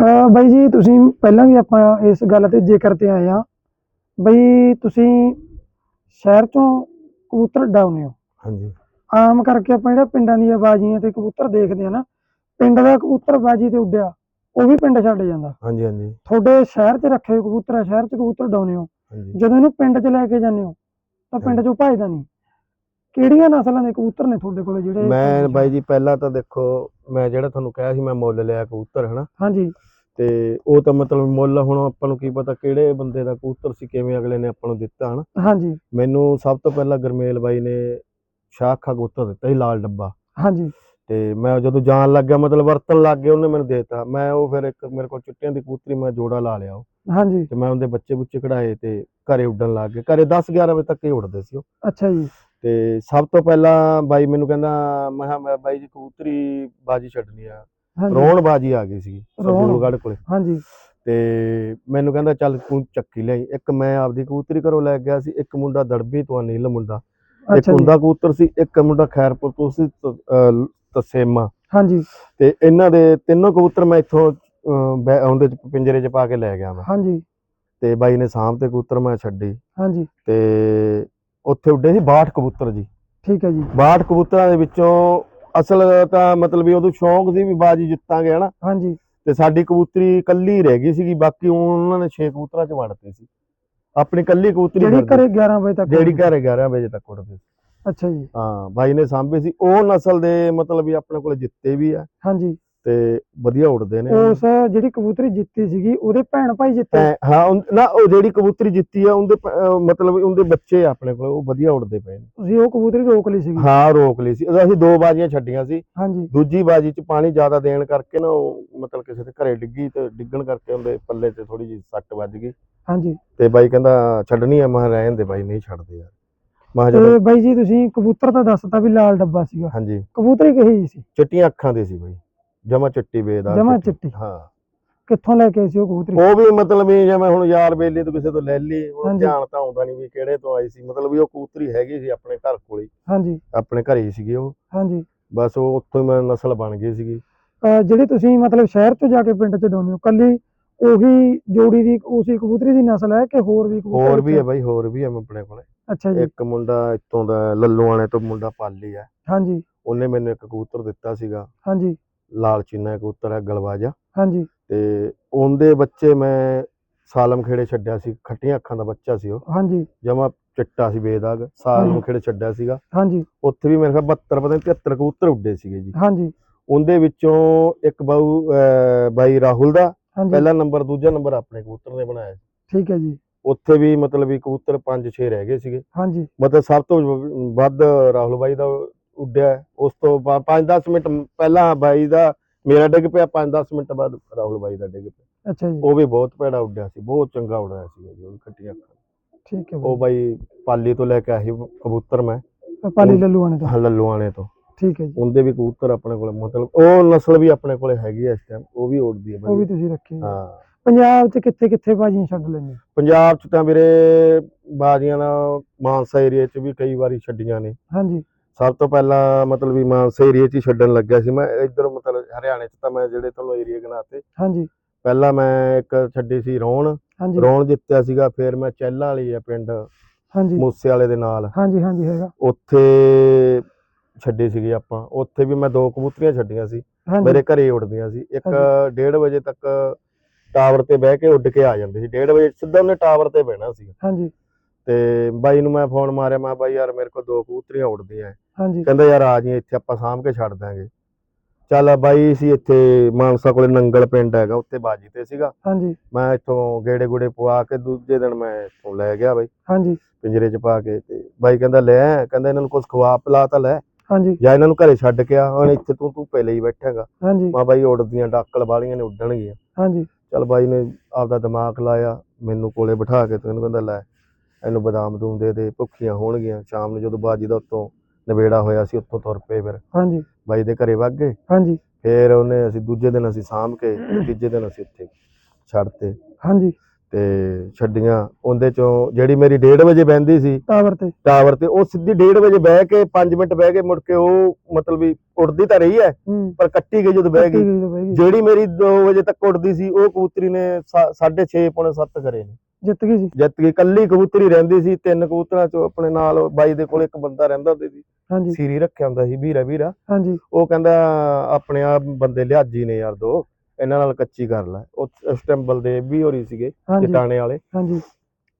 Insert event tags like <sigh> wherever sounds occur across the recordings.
ਬਾਈ ਜੀ ਤੁਸੀਂ ਪਹਿਲਾਂ ਵੀ ਆਪਾਂ ਇਸ ਗੱਲ ਤੇ ਜ਼ਿਕਰ ਤੇ ਆਏ ਆ। ਬਈ ਤੁਸੀਂ ਸ਼ਹਿਰ ਚੋਂ ਕਬੂਤਰ ਡਾਉਨੇ ਹੋ। ਹਾਂਜੀ। ਆਮ ਕਰਕੇ ਆਪਾਂ ਜਿਹੜਾ ਪਿੰਡਾਂ ਦੀਆਂ ਬਾਜ਼ੀਆਂ ਤੇ ਕਬੂਤਰ ਦੇਖਦੇ ਆ ਨਾ ਪਿੰਡ ਦਾ ਕਬੂਤਰ ਬਾਜੀ ਤੇ ਉੱਡਿਆ ਉਹ ਵੀ ਪਿੰਡ ਛੱਡ ਜਾਂਦਾ। ਹਾਂਜੀ ਹਾਂਜੀ। ਤੁਹਾਡੇ ਸ਼ਹਿਰ 'ਚ ਰੱਖੇ ਹੋਏ ਕਬੂਤਰ ਆ ਸ਼ਹਿਰ 'ਚ ਕਬੂਤਰ ਡਾਉਨੇ ਹੋ। ਜਦੋਂ ਇਹਨੂੰ ਪਿੰਡ 'ਚ ਲੈ ਕੇ ਜਾਂਦੇ ਹੋ ਤਾਂ ਪਿੰਡ 'ਚੋਂ ਭਜਦਾ ਨਹੀਂ। ਕਿਹੜੀਆਂ ਨਸਲਾਂ ਦੇ ਕਬੂਤਰ ਨੇ ਤੁਹਾਡੇ ਕੋਲ ਜਿਹੜੇ ਮੈਂ? ਬਾਈ ਜੀ ਪਹਿਲਾਂ ਤਾਂ ਦੇਖੋ ਮੈਂ ਜਿਹੜਾ ਤੁਹਾਨੂੰ ਕਿਹਾ ਸੀ ਮੈਂ ਮੁੱਲ ਲਿਆ ਕਬੂਤਰ ਹਨਾ? ਹਾਂਜੀ। ਤੇ ਉਹ ਤਾਂ ਮਤਲਬ ਮੁੱਲ ਹੁਣ ਆਪਾਂ ਨੂੰ ਕੀ ਪਤਾ ਕਿਹੜੇ ਬੰਦੇ ਦਾ ਕਬੂਤਰ ਸੀ ਕਿਵੇਂ ਅਗਲੇ ਨੇ ਆਪਾਂ ਨੂੰ ਦਿੱਤਾ ਹਨਾ? ਹਾਂਜੀ। ਮੈਨੂੰ ਸਭ ਤੋਂ ਪਹਿਲਾਂ ਗਰਮੇਲ ਬਾਈ ਨੇ ਸ਼ਾਖਾ ਕਬੂਤਰ ਦਿੱਤਾ ਸੀ ਲਾਲ ਡੱਬਾ। ਹਾਂਜੀ। ਤੇ ਮੈਂ ਜਦੋਂ ਜਾਣ ਲੱਗ ਗਿਆ ਮਤਲਬ ਵਰਤਣ ਲੱਗ ਗਿਆ ਉਹਨੇ ਮੈਨੂੰ ਦੇਤਾ। ਮੈਂ ਉਹ ਫਿਰ ਇੱਕ ਮੇਰੇ ਕੋਲ ਚਿੱਟਿਆਂ ਦੀ ਕਬੂਤਰੀ ਮੈਂ ਜੋੜਾ ਲਾ ਲਿਆ ਉਹ। ਹਾਂਜੀ। ਤੇ ਮੈਂ ਉਹਦੇ ਬੱਚੇ ਬੁੱਚੇ ਕਢਾਏ ਤੇ ਘਰੇ ਉੱਡਣ ਲੱਗ ਗਏ। ਘਰੇ 10 11 ਵਜੇ ਤੱਕ ਹੀ ਉੱਡਦੇ ਸੀ ਉਹ। ਅੱਛਾ ਜੀ। ਤੇ ਸਭ ਤੋਂ ਪਹਿਲਾਂ ਬਾਈ ਮੈਨੂੰ ਕਹਿੰਦਾ ਮੈਂ ਕਿਹਾ ਬਾਈ ਜੀ ਕਬੂਤਰੀ ਬਾਜੀ ਛੱਡਣੀ ਆ। ਰੋਣ ਬਾਜੀ ਆ ਗਈ ਸੀ ਰੌਣ। ਸਰਦੂਲਗੜ੍ਹ ਕੋਲੇ। ਹਾਂਜੀ। ਤੇ ਮੈਨੂੰ ਕਹਿੰਦਾ ਚੱਲ ਤੂੰ ਚੱਕੀ ਲਿਆਈ। ਇੱਕ ਮੈਂ ਆਪਦੀ ਕਬੂਤਰੀ ਘਰੋਂ ਲੈ ਗਿਆ ਸੀ ਇੱਕ ਮੁੰਡਾ ਦੜਬੀ ਤੋਂ ਨੀਲ ਮੁੰਡਾ ਇੱਕ ਹੁੰਦਾ ਕਬੂਤਰ ਸੀ ਇੱਕ ਮੁੰਡਾ ਖੈਰਪੁਰ ਤੋਂ ਸੀ ਤਸੇਮਾ। ਹਾਂਜੀ। ਤੇ ਇਹਨਾਂ ਦੇ ਤਿੰਨੋਂ ਕਬੂਤਰ ਮੈਂ ਇੱਥੋਂ ਉਹਦੇ ਚ ਪਿੰਜਰੇ 'ਚ ਪਾ ਕੇ ਲੈ ਗਿਆ ਮੈਂ। ਹਾਂਜੀ। ਤੇ ਬਾਈ ਨੇ ਸਾਂਭ ਤੇ ਕਬੂਤਰ ਮੈਂ ਛੱਡੀ। ਹਾਂਜੀ। ਤੇ ਉੱਥੇ ਉੱਡੇ ਸੀ 62 ਕਬੂਤਰ ਜੀ। ਠੀਕ ਹੈ ਜੀ। 62 ਕਬੂਤਰਾਂ ਦੇ ਵਿੱਚੋਂ ਅਸਲ ਤਾਂ ਮਤਲਬ ਵੀ ਉਦੋਂ ਸ਼ੌਂਕ ਸੀ ਵੀ ਬਾਜੀ ਜਿੱਤਾਂਗੇ ਹਨਾ? ਹਾਂਜੀ। ਤੇ ਸਾਡੀ ਕਬੂਤਰੀ ਕੱਲੀ ਰਹਿ ਗਈ ਸੀਗੀ ਬਾਕੀ ਉਹਨਾਂ ਨੇ 6 ਕਬੂਤਰਾਂ ਚ ਵੜਤੇ ਸੀ। ਆਪਣੀ ਕੱਲੀ ਕਬੂਤਰੀ ਜਿਹੜੀ ਘਰੇ 11 ਵਜੇ ਤੱਕ ਜਿਹੜੀ ਘਰੇ 11 ਵਜੇ ਤੱਕ ਉੱਡਦੇ ਸੀ। ਅੱਛਾ ਜੀ। ਹਾਂ ਬਾਈ ਨੇ ਸਾਂਭੇ ਸੀ। ਉਹ ਨਸਲ ਦੇ ਮਤਲਬ ਵੀ ਆਪਣੇ ਕੋਲ ਜਿੱਤੇ ਵੀ ਆ ਹਾਂਜੀ। ਤੇ ਵਧੀਆ ਉੱਡਦੇ ਨੇ। ਉਸ ਜਿਹੜੀ ਕਬੂਤਰੀ ਜਿੱਤੀ ਸੀਗੀ ਉਹਦੇ ਭੈਣ ਭਾਈ ਜਿੱਤੇ? ਹਾਂ ਨਾ ਉਹ ਜਿਹੜੀ ਕਬੂਤਰੀ ਜਿੱਤੀ ਆ ਉਹਦੇ ਮਤਲਬ ਉਹਦੇ ਬੱਚੇ ਆਪਣੇ ਕੋਲ ਉਹ ਵਧੀਆ ਉੱਡਦੇ ਪਏ ਨੇ। ਤੁਸੀਂ ਉਹ ਕਬੂਤਰੀ ਰੋਕ ਲਈ ਸੀਗੀ? ਹਾਂ ਰੋਕ ਲਈ ਸੀ। ਅਸੀਂ ਦੋ ਬਾਜ਼ੀਆਂ ਛੱਡੀਆਂ ਸੀ। ਹਾਂਜੀ। ਦੂਜੀ ਬਾਜੀ 'ਚ ਪਾਣੀ ਜ਼ਿਆਦਾ ਦੇਣ ਕਰਕੇ ਨਾ ਉਹ ਮਤਲਬ ਕਿਸੇ ਦੇ ਘਰੇ ਡਿੱਗੀ ਤੇ ਡਿੱਗਣ ਕਰਕੇ ਉਹਦੇ ਪੱਲੇ ਤੇ ਥੋੜੀ ਜਿਹੀ ਸੱਟ ਵੱਜ ਗਈ। ਹਾਂਜੀ। ਤੇ ਬਾਈ ਕਹਿੰਦਾ ਛੱਡਣੀ ਆ। ਮੈਂ ਰਹਿਣ ਦੇ ਬਾਈ ਨਹੀਂ ਛੱਡਦੇ ਯਾਰ। ਮੈਂ ਕਿਹਾ ਤੇ ਬਾਈ ਜੀ ਤੁਸੀਂ ਕਬੂਤਰ ਤਾਂ ਦੱਸਤਾ ਵੀ ਲਾਲ ਡੱਬਾ ਸੀਗਾ। ਹਾਂਜੀ। ਕਬੂਤਰੀ ਕਹੀ ਜੀ ਸੀ? ਚਿੱਟੀਆਂ ਅੱਖਾਂ ਦੇ ਸੀ ਬਾਈ। ਜਮਾ ਚਿੱਟੀ ਬੇਦਾਰ ਜਮਾਂ ਚਿੱਟੀ। ਹਾਂ। ਕਿੱਥੋਂ ਲੈ ਕੇ ਆਏ ਸੀ ਉਹ ਕਬੂਤਰੀ? ਉਹ ਵੀ ਮਤਲਬ ਵੀ ਜਿਵੇਂ ਹੁਣ ਯਾਰ ਬੇਲੀ ਤੋਂ ਕਿਸੇ ਤੋਂ ਲੈ ਲਈ ਉਹ ਹਾਂਜੀ। ਧਿਆਨ ਤਾਂ ਆਉਂਦਾ ਨਹੀਂ ਵੀ ਕਿਹੜੇ ਤੋਂ ਆਈ ਸੀ। ਮਤਲਬ ਵੀ ਉਹ ਕਬੂਤਰੀ ਹੈਗੀ ਸੀ ਆਪਣੇ ਘਰ ਕੋਲੇ। ਹਾਂਜੀ। ਆਪਣੇ ਘਰੇ ਹੀ ਸੀਗੀ ਉਹ। ਹਾਂਜੀ। ਬਸ ਉਹ ਉੱਥੋਂ ਹੀ ਮੈਂ ਨਸਲ ਬਣ ਗਈ ਸੀਗੀ। ਅਹ ਜਿਹੜੀ ਤੁਸੀਂ ਮਤਲਬ ਸ਼ਹਿਰ ਤੋਂ ਜਾ ਕੇ ਪਿੰਡ ਚ ਡਾਉਂਦੇ ਹੋ ਕੱਲੀ ਉਹੀ ਜੋੜੀ ਦੀ ਉਸੇ ਕਬੂਤਰੀ ਦੀ ਨਸਲ ਹੈ ਕਿ ਹੋਰ ਵੀ ਕਬੂਤਰ ਹੋਰ ਵੀ ਹੈ? ਬਾਈ ਹੋਰ ਵੀ ਹੈ ਆਪਣੇ ਕੋਲੇ। ਅੱਛਾ ਜੀ। ਇੱਕ ਮੁੰਡਾ ਇੱਥੋਂ ਦਾ ਲੱਲੂ ਵਾਲੇ ਤੋਂ ਮੁੰਡਾ ਪਾਲੀ ਹੈ। ਹਾਂਜੀ। ਉਹਨੇ ਮੈਨੂੰ ਇੱਕ ਕਬੂਤਰ ਦਿੱਤਾ ਸੀਗਾ। ਹਾਂਜੀ। ਲਾਲ ਚੀਨਾ ਕਬੂਤਰ ਹੈ ਗਲਵਾਜਾ। ਹਾਂਜੀ। ਤੇ ਉਹਦੇ ਬੱਚੇ ਮੈਂ ਸਾਲਮ ਖੇੜੇ ਛੱਡਿਆ ਸੀ ਖੱਟੀਆਂ ਅੱਖਾਂ ਦਾ ਬੱਚਾ ਸੀ ਉਹ। ਹਾਂਜੀ। ਜਮਾ ਚਿੱਟਾ ਸੀ ਬੇਦਾਗ। ਸਾਲਮ। ਖੇੜੇ ਛੱਡਿਆ ਸੀਗਾ। ਹਾਂਜੀ। ਉੱਥੇ ਵੀ ਮੇਰੇ ਖਿਆਲ 72 ਪਤਾ ਨਹੀਂ 73 ਕਬੂਤਰ ਉੱਡੇ ਸੀਗੇ ਜੀ। ਹਾਂਜੀ। ਉਹਦੇ ਵਿੱਚੋਂ ਇੱਕ ਬਾਊ ਬਾਈ ਰਾਹੁਲ ਦਾ ਹਾਂਜੀ। ਪਹਿਲਾ ਨੰਬਰ ਦੂਜਾ ਨੰਬਰ ਆਪਣੇ ਕਬੂਤਰ ਨੇ ਬਣਾਇਆ। ਸੀ। ਠੀਕ ਹੈ ਜੀ। ਉੱਥੇ ਵੀ ਮਤਲਬ ਵੀ ਕਬੂਤਰ 5-6 ਰਹਿ ਗਏ ਸੀਗੇ। ਹਾਂਜੀ। ਮਤਲਬ ਸਭ ਤੋਂ ਵੱਧ ਰਾਹੁਲ ਬਾਈ ਦਾ ਉੱਡਿਆ। ਉਸ ਤੋਂ ਬਾਅਦ 5-10 ਮਿੰਟ ਪਹਿਲਾਂ ਬਾਈ ਦਾ ਮੇਰਾ ਡਿੱਗ ਪਿਆ 5-10 ਮਿੰਟ ਬਾਅਦ ਰਾਹੁਲ ਬਾਈ ਦਾ ਡਿੱਗ ਪਿਆ। ਅੱਛਾ ਜੀ। ਉਹ ਵੀ ਬਹੁਤ ਭੈੜਾ ਉੱਡਿਆ ਸੀ ਬਹੁਤ ਚੰਗਾ ਉੱਡਿਆ ਸੀ ਜੀ ਉਹ ਖੱਟੀਆਂ ਠੀਕ ਹੈ ਉਹ ਬਾਈ। ਪਾਲੀ ਤੋਂ ਲੈ ਕੇ ਸੀ ਕਬੂਤਰ ਮੈਂ। ਪਾਲੀ ਲੱਲੂਆਣੇ ਤੋਂ। ਹਾਂ, ਲੱਲੂਆਣੇ ਤੋਂ। ਠੀਕ ਹੈ ਜੀ। ਉਹਦੇ ਵੀ ਕਬੂਤਰ ਆਪਣੇ ਕੋਲ ਮਤਲਬ ਉਹ ਨਸਲ ਵੀ ਆਪਣੇ ਕੋਲੇ ਹੈਗੀ ਆ ਇਸ ਟਾਈਮ ਉਹ ਵੀ ਉੱਡਦੀ ਹੈ ਉਹ ਵੀ ਤੁਸੀਂ ਰੱਖੀ ਹੈ। ਪੰਜਾਬ ਚ ਕਿੱਥੇ ਕਿੱਥੇ ਬਾਜੀਆਂ ਛੱਡ ਲੈਂਦੇ? ਪੰਜਾਬ ਚ ਤਾਂ ਵੀਰੇ ਬਾਜ਼ੀਆਂ ਦਾ ਮਾਨਸਾ ਏਰੀਆ ਚ ਵੀ ਕਈ ਵਾਰੀ ਛੱਡੀਆਂ ਨੇ। ਹਾਂਜੀ। ਸਭ ਤੋਂ ਪਹਿਲਾਂ ਮਤਲਬ ਵੀ ਮਾਨਸਾ ਏਰੀਆ ਚ ਹੀ ਛੱਡਣ ਲੱਗਿਆ ਸੀ ਮੈਂ। ਇੱਧਰ ਮਤਲਬ ਹਰਿਆਣੇ ਚ ਤਾਂ ਮੈਂ ਜਿਹੜੇ ਤੁਹਾਨੂੰ ਏਰੀਆ ਗਿਣਾਤੇ ਹਾਂਜੀ। ਪਹਿਲਾਂ ਮੈਂ ਇੱਕ ਛੱਡੀ ਸੀ ਰੌਣ। ਰੌਣ ਜਿੱਤਿਆ ਸੀਗਾ ਫਿਰ ਮੈਂ ਚਹਿਲਾ ਵਾਲੀ ਆ ਪਿੰਡ ਹਾਂਜੀ। ਮੂਸੇ ਵਾਲੇ ਦੇ ਨਾਲ। ਹਾਂਜੀ ਹਾਂਜੀ ਹੈਗਾ। ਉੱਥੇ ਛੱਡੀ ਸੀਗੀ ਆਪਾਂ। ਉੱਥੇ ਵੀ ਮੈਂ ਦੋ ਕਬੂਤਰੀਆਂ ਛੱਡੀਆਂ ਸੀ। ਮੇਰੇ ਘਰੇ ਹੀ ਉੱਡਦੀਆਂ ਸੀ। ਇੱਕ ਹਾਂਜੀ। 1:30 ਵਜੇ ਤੱਕ ਟਾਵਰ ਤੇ ਬਹਿ ਕੇ ਉੱਡ ਕੇ ਆ ਜਾਂਦੇ ਸੀ। 1:30 ਵਜੇ ਸਿੱਧਾ ਉਹਨੇ ਟਾਵਰ ਤੇ ਬਹਿਣਾ ਸੀ ਹਾਂਜੀ। ਤੇ ਬਾਈ ਨੂੰ ਮੈਂ ਫੋਨ ਮਾਰਿਆ ਮੈਂ ਬਾਈ ਯਾਰ ਮੇਰੇ ਕੋਲ ਦੋ ਕਬੂਤਰੀਆਂ ਉੱਡਦੀਆਂ ਹਾਂਜੀ। ਕਹਿੰਦਾ ਯਾਰ ਆ ਜੀ ਇੱਥੇ ਆਪਾਂ ਸਾਂਭ ਕੇ ਛੱਡ ਦਾਂਗੇ ਚੱਲ ਬਾਈ ਸੀ ਇੱਥੇ ਮਾਨਸਾ ਕੋਲੇ ਨੰਗਲ ਪਿੰਡ ਹੈਗਾ ਉੱਥੇ ਬਾਜੀ ਤੇ ਸੀਗਾ। ਹਾਂਜੀ। ਮੈਂ ਇੱਥੋਂ ਗੇੜੇ ਗੂੜੇ ਪਵਾ ਕੇ ਦੂਜੇ ਦਿਨ ਮੈਂ ਇੱਥੋਂ ਲੈ ਗਿਆ ਬਾਈ। ਹਾਂਜੀ। ਪਿੰਜਰੇ 'ਚ ਪਾ ਕੇ ਤੇ ਬਾਈ ਕਹਿੰਦਾ ਲੈ ਕਹਿੰਦਾ ਇਹਨਾਂ ਨੂੰ ਕੁਝ ਖਵਾ ਪਿਲਾ ਤਾਂ ਲੈ। ਹਾਂਜੀ। ਜਾਂ ਇਹਨਾਂ ਨੂੰ ਘਰੇ ਛੱਡ ਕੇ ਆ ਹੁਣ ਇੱਥੇ ਤੂੰ ਤੂੰ ਪਹਿਲੇ ਹੀ ਬੈਠਾਂਗਾ। ਹਾਂਜੀ। ਮਾ ਬਾਈ ਉੱਡਦੀਆਂ ਡਾਕਲ ਵਾਲੀਆਂ ਨੇ ਉੱਡਣਗੀਆਂ। ਹਾਂਜੀ। ਚੱਲ ਬਾਈ ਨੇ ਆਪਦਾ ਦਿਮਾਗ ਲਾਇਆ ਮੈਨੂੰ ਕੋਲੇ ਬਿਠਾ ਕੇ ਤੇ ਇਹਨੂੰ ਕਹਿੰਦਾ ਲੈ ਇਹਨੂੰ ਬਦਾਮ ਦੂਮ ਦੇ ਦੇ ਭੁੱਖੀਆਂ ਹੋਣਗੀਆਂ। ਸ਼ਾਮ ਨੂੰ ਜਦੋਂ ਬਾਜੀ ਦਾ ਉੱਤੋਂ ਨਵੇੜਾ ਹੋਇਆ ਸੀ ਉੱਥੋਂ ਤੁਰ ਪਏ ਫਿਰ। ਹਾਂਜੀ। ਬਾਈ ਦੇ ਘਰੇ ਵਗ ਗਏ। ਹਾਂਜੀ। ਫਿਰ ਉਹਨੇ ਅਸੀਂ ਦੂਜੇ ਦਿਨ ਅਸੀਂ ਸਾਂਭ ਕੇ <clears throat> ਤੀਜੇ ਦਿਨ ਅਸੀਂ ਉੱਥੇ ਛੱਡਤੇ ਹਾਂਜੀ। ਤੇ ਛੱਡੀਆਂ ਉਹਦੇ ਚੋਂ ਜਿਹੜੀ ਮੇਰੀ 1:30 ਵਜੇ ਬਹਿੰਦੀ ਸੀ ਟਾਵਰ ਤੇ? ਟਾਵਰ ਤੇ ਉਹ ਸਿੱਧੀ 1:30 ਵਜੇ ਬਹਿ ਕੇ 5 ਮਿੰਟ ਬਹਿ ਕੇ ਮੁੜ ਕੇ ਉਹ ਮਤਲਬ ਵੀ ਉੱਡਦੀ ਤਾਂ ਰਹੀ ਹੈ ਪਰ ਕੱਟੀ ਗਈ ਜਦੋਂ ਬਹਿ ਗਈ। ਜਿਹੜੀ ਮੇਰੀ 2 ਵਜੇ ਤੱਕ ਉੱਡਦੀ ਸੀ ਉਹ ਕਬੂਤਰੀ ਨੇ 6:30 ਪੌਣੇ 7 ਕਰੇ ਨੇ। ਜਿੱਤ ਗਈ ਸੀ ਜਿੱਤ ਗਈ। ਕੱਲੀ ਕਬੂਤਰੀ ਰਹਿੰਦੀ ਸੀ ਤਿੰਨ ਕਬੂਤਰਾਂ ਚੋਂ ਆਪਣੇ ਨਾਲ ਬਾਈ ਦੇ ਕੋਲ ਇੱਕ ਬੰਦਾ ਰਹਿੰਦਾ ਹੁੰਦਾ ਸੀ ਹਾਂਜੀ। ਸੀਰੀ ਰੱਖਿਆ ਹੁੰਦਾ ਸੀ ਵੀਰਾ ਵੀਰਾ ਹਾਂਜੀ। ਉਹ ਕਹਿੰਦਾ ਆਪਣੇ ਆ ਬੰਦੇ ਲਿਆਜੀ ਨੇ ਯਾਰ ਦੋ। ਇਹਨਾਂ ਨਾਲ ਕੱਚੀ ਕਰ ਲੈ। ਉਸ ਟਾਈਮ ਬਲਦੇਵ ਵੀ ਹੋ ਰਹੀ ਸੀਗੇ ਜਟਾਣੇ ਵਾਲੇ। ਹਾਂਜੀ।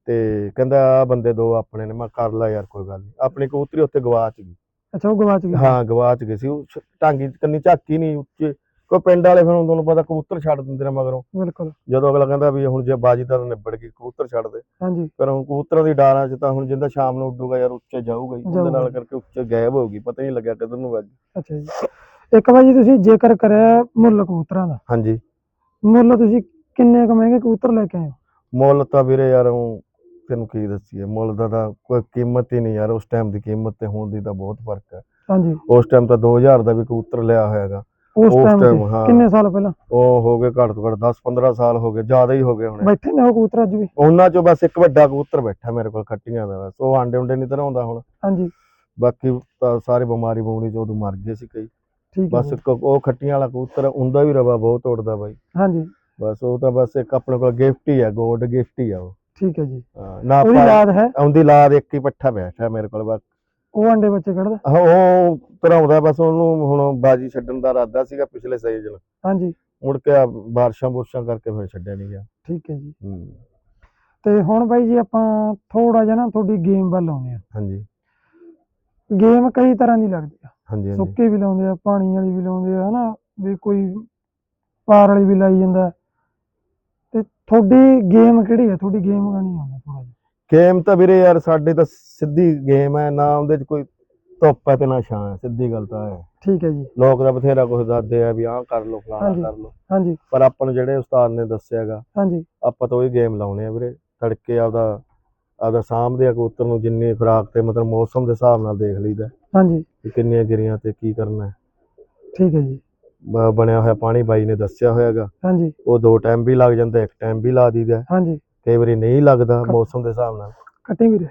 ਤੇ ਕਹਿੰਦਾ ਆ ਬੰਦੇ ਦੋ ਆਪਣੇ ਨੇ। ਮੈਂ ਕਰ ਲੈ ਯਾਰ ਕੋਈ ਗੱਲ ਨਹੀਂ ਆਪਣੀ ਕਬੂਤਰੀ ਉੱਥੇ ਗਵਾਚ ਗਈ। ਅੱਛਾ ਉਹ ਗਵਾਚ ਗਈ? ਹਾਂ ਗਵਾਚ ਗਈ ਸੀ। ਉਹ ਟਾਂਗੀ ਕੰਨੀ ਝਾਕੀ ਨਹੀਂ ਉੱਚੇ। ਕੋਈ ਪਿੰਡ ਵਾਲੇ ਫਿਰ ਤੁਹਾਨੂੰ ਪਤਾ ਕਬੂਤਰ ਛੱਡ ਦਿੰਦੇ ਨੇ ਮਗਰੋਂ। ਬਿਲਕੁਲ। ਜਦੋਂ ਅਗਲਾ ਕਹਿੰਦਾ ਵੀ ਹੁਣ ਜੇ ਬਾਜੀ ਤਾਂ ਨਿਬੜ ਗਈ ਕਬੂਤਰ ਛੱਡ ਦੇ। ਹਾਂਜੀ। ਪਰ ਹੁਣ ਕਬੂਤਰਾਂ ਦੀ ਡਾਰਾਂ 'ਚ ਤਾਂ ਹੁਣ ਜਿੰਦਾ ਸ਼ਾਮ ਨੂੰ ਉੱਡੂਗਾ ਯਾਰ ਉੱਚੇ ਜਾਊਗਾ ਹੀ। ਉਹਦੇ। ਨਾਲ ਕਰਕੇ ਉੱਚੇ ਗਾਇਬ ਹੋ ਗਈ। ਪਤਾ ਨਹੀਂ ਲੱਗਿਆ ਕਦੋਂ ਨੂੰ ਵੱਜ। ਅੱਛਾ ਜੀ। ਇੱਕ ਵਾਰ ਜੀ ਤੁਸੀਂ ਜ਼ਿਕਰ ਕਰਿਆ ਮੁੱਲ ਕਬੂਤਰਾਂ ਦਾ ਹਾਂਜੀ। ਮੁੱਲ ਤੁਸੀਂ ਕਿੰਨੇ ਕੁ ਮਹਿੰਗੇ ਕਬੂਤਰ ਲੈ ਕੇ ਆਏ ਹੋ? ਮੁੱਲ ਤਾਂ ਵੀਰੇ ਯਾਰ ਉਹ ਤੈਨੂੰ ਕੀ ਦੱਸੀਏ ਮੁੱਲ ਦਾ ਤਾਂ ਕੋਈ ਕੀਮਤ ਹੀ ਨਹੀਂ ਯਾਰ ਉਸ ਟਾਈਮ ਦੀ ਕੀਮਤ ਤੇ ਹੁਣ ਦੀ ਤਾਂ ਬਹੁਤ ਫ਼ਰਕ ਹੈ। ਹਾਂਜੀ। ਉਸ ਟਾਈਮ ਤਾਂ 2000 ਦਾ ਵੀ ਕਬੂਤਰ ਲਿਆ ਹੋਇਆਗਾ ਉਸ ਉਸ ਟਾਈਮ time, ਹਾਂ। ਕਿੰਨੇ ਸਾਲ ਪਹਿਲਾਂ? ਉਹ ਹੋ ਗਏ ਘੱਟ ਤੋਂ ਘੱਟ 10 15 ਸਾਲ ਹੋ ਗਏ ਜ਼ਿਆਦਾ ਹੀ ਹੋ ਗਏ ਹੁਣ। ਬੈਠੇ ਨੇ ਉਹ ਕਬੂਤਰ ਅੱਜ ਵੀ? ਉਹਨਾਂ ਚੋਂ ਬਸ ਇੱਕ ਵੱਡਾ ਕਬੂਤਰ ਬੈਠਾ ਮੇਰੇ ਕੋਲ ਖੱਟੀਆਂ ਦਾ ਬਸ ਉਹ ਆਂਡੇ ਉਂਡੇ ਨਹੀਂ ਧਰਾਉਂਦਾ ਹੁਣ। ਹਾਂਜੀ। ਬਾਕੀ ਤਾਂ ਸਾਰੇ ਬਿਮਾਰੀ ਬਮੂਰੀ ਚ ਉਦੋਂ ਮਰ ਗਏ ਸੀ ਕਈ। ਠੀਕ ਹੈ ਬਸ। ਇੱਕ ਉਹ ਖੱਟੀਆਂ ਵਾਲਾ ਕਬੂਤਰ ਉਹਦਾ ਵੀ ਰਵਾ ਬਹੁਤ ਉੱਡਦਾ ਬਾਈ। ਹਾਂਜੀ। ਬਸ ਉਹ ਤਾਂ ਬਸ ਇੱਕ ਆਪਣੇ ਕੋਲ ਗਿਫਟ ਹੀ ਆ ਗੋਲਡ ਗਿਫਟ ਹੀ ਆ ਉਹ। ਠੀਕ ਹੈ ਜੀ। ਹਾਂ, ਨਾ ਉਹਦੀ ਯਾਦ ਹੈ? ਆਉਂਦੀ ਲਾਦ ਇੱਕ ਹੀ ਪੱਠਾ ਬੈਠਾ ਮੇਰੇ ਕੋਲ ਬਸ। ਉਹ ਅੰਡੇ ਬੱਚੇ ਕੱਢਦਾ? ਆਹ, ਉਹ ਧਰਾਉਂਦਾ ਬਸ ਉਹਨੂੰ ਹੁਣ ਬਾਜੀ ਛੱਡਣ ਦਾ ਇਰਾਦਾ ਸੀਗਾ ਪਿਛਲੇ ਸੀਜ਼ਨ ਹਾਂਜੀ। ਮੁੜ ਕੇ ਆ ਬਾਰਿਸ਼ਾਂ ਬੁਰਸ਼ਾਂ ਕਰਕੇ ਫਿਰ ਛੱਡਿਆ ਨਹੀਂ ਗਿਆ। ਠੀਕ ਹੈ ਜੀ। ਹੂੰ, ਤੇ ਹੁਣ ਬਾਈ ਜੀ ਆਪਾਂ ਥੋੜਾ ਜਿਹਾ ਨਾ ਤੁਹਾਡੀ ਗੇਮ ਵੱਲ ਆਉਂਦੇ ਆ ਹਾਂਜੀ। ਗੇਮ ਕਈ ਤਰ੍ਹਾਂ ਦੀ ਲੱਗਦੀ ਆ? ਹਾਂਜੀ ਹਾਂਜੀ। ਸੁੱਕੀ ਵੀ ਲਾਉਂਦੇ ਆ ਪਾਣੀ ਵਾਲੀ ਵੀ ਲਾਉਂਦੇ ਆ ਹਨਾ ਵੀ ਕੋਈ ਪਾਰ ਵਾਲੀ ਵੀ ਲਾਈ ਜਾਂਦਾ। ਤੇ ਤੁਹਾਡੀ ਗੇਮ ਕਿਹੜੀ ਆ? ਤੁਹਾਡੀ ਗੇਮ ਗਾਣੀ ਆਉਂਦਾ ਥੋੜਾ ਜਿਹਾ? ਗੇਮ ਤਾਂ ਵੀਰੇ ਯਾਰ ਸਾਡੇ ਤਾਂ ਸਿੱਧੀ ਗੇਮ ਹੈ ਨਾ ਉਹਦੇ ਚ ਕੋਈ ਧੁੱਪ ਹੈ ਤੇ ਨਾ ਛਾਂ ਹੈ ਸਿੱਧੀ ਗੱਲ ਤਾਂ ਹੈ ਠੀਕ ਹੈ ਜੀ। ਲੋਕ ਤਾਂ ਬਥੇਰਾ ਕੁਝ ਦੱਸਦੇ ਆ ਵੀ ਆਹ ਕਰ ਲੋ ਫਲਾਣਾ ਹਾਂਜੀ। ਕਰ ਲੋ ਹਾਂਜੀ। ਪਰ ਆਪਾਂ ਨੂੰ ਜਿਹੜੇ ਉਸਤਾਦ ਨੇ ਦੱਸਿਆਗਾ ਹਾਂਜੀ। ਆਪਾਂ ਤਾਂ ਉਹੀ ਗੇਮ ਲਾਉਣੇ ਆ ਵੀਰੇ ਤੜਕੇ ਆਪਦਾ ਆਪਦਾ ਸਾਂਭਦੇ ਆ ਕਬੂਤਰ ਨੂੰ ਜਿੰਨੀ ਖੁਰਾਕ ਤੇ ਮਤਲਬ ਮੌਸਮ ਦੇ ਹਿਸਾਬ ਨਾਲ ਦੇਖ ਲਈਦਾ ਹਾਂਜੀ। ਕਿ ਕਿੰਨੀਆਂ ਗਿਰੀਆਂ ਤੇ ਕੀ ਕਰਨਾ ਹੈ। ਠੀਕ ਹੈ ਜੀ। ਬ- ਬਣਿਆ ਹੋਇਆ ਪਾਣੀ ਬਾਈ ਨੇ ਦੱਸਿਆ ਹੋਇਆਗਾ। ਹਾਂਜੀ। ਉਹ ਦੋ ਟਾਈਮ ਵੀ ਲੱਗ ਜਾਂਦਾ ਇੱਕ ਟਾਈਮ ਵੀ ਲਾ ਦੀਦਾ ਹਾਂਜੀ। ਕਈ ਵਾਰੀ ਨਹੀਂ ਲੱਗਦਾ ਮੌਸਮ ਦੇ ਹਿਸਾਬ ਨਾਲ। ਕੱਟੀ ਵੀਰੇ